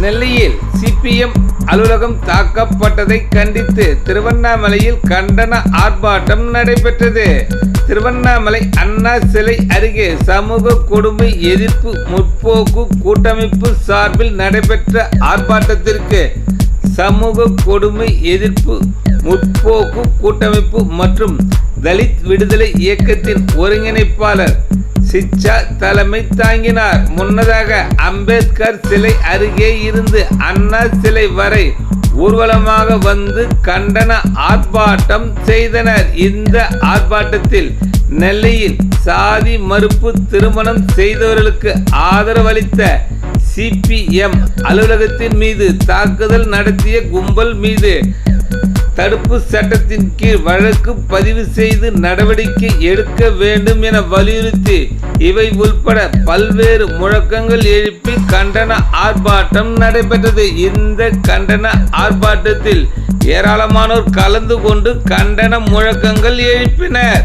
நெல்லையில் சிபிஎம் அலுவலகம் தாக்கப்பட்டதை கண்டித்து திருவண்ணாமலையில் கண்டன ஆர்ப்பாட்டம் நடைபெற்றது. திருவண்ணாமலை அண்ணா சிலை அருகே சமூக கொடுமை எதிர்ப்பு முற்போக்கு கூட்டமைப்பு சார்பில் நடைபெற்ற ஆர்ப்பாட்டத்திற்கு சமூக கொடுமை எதிர்ப்பு முற்போக்கு கூட்டமைப்பு மற்றும் தலித் விடுதலை இயக்கத்தின் ஒருங்கிணைப்பாளர் சிச்சா தலைமை தாங்கினார். முன்னதாக அம்பேத்கர் சிலை அருகே இருந்து அண்ணா சிலை வரை ஊர்வலமாக வந்து கண்டன ஆர்ப்பாட்டம் செய்தனர். இந்த ஆர்ப்பாட்டத்தில் நெல்லையில் சாதி மறுப்பு திருமணம் செய்தவர்களுக்கு ஆதரவளித்த சிபிஎம் அலுவலகத்தின் மீது தாக்குதல் நடத்திய கும்பல் மீது தடுப்பு சட்டத்தின் கீழ் வழக்கு பதிவு செய்து நடவடிக்கை எடுக்க வேண்டும் என வலியுறுத்தி இவை உள்பட பல்வேறு முழக்கங்கள் எழுப்பி கண்டன ஆர்ப்பாட்டம் நடைபெற்றது. இந்த கண்டன ஆர்ப்பாட்டத்தில் ஏராளமானோர் கலந்து கொண்டு கண்டன முழக்கங்கள் எழுப்பினர்.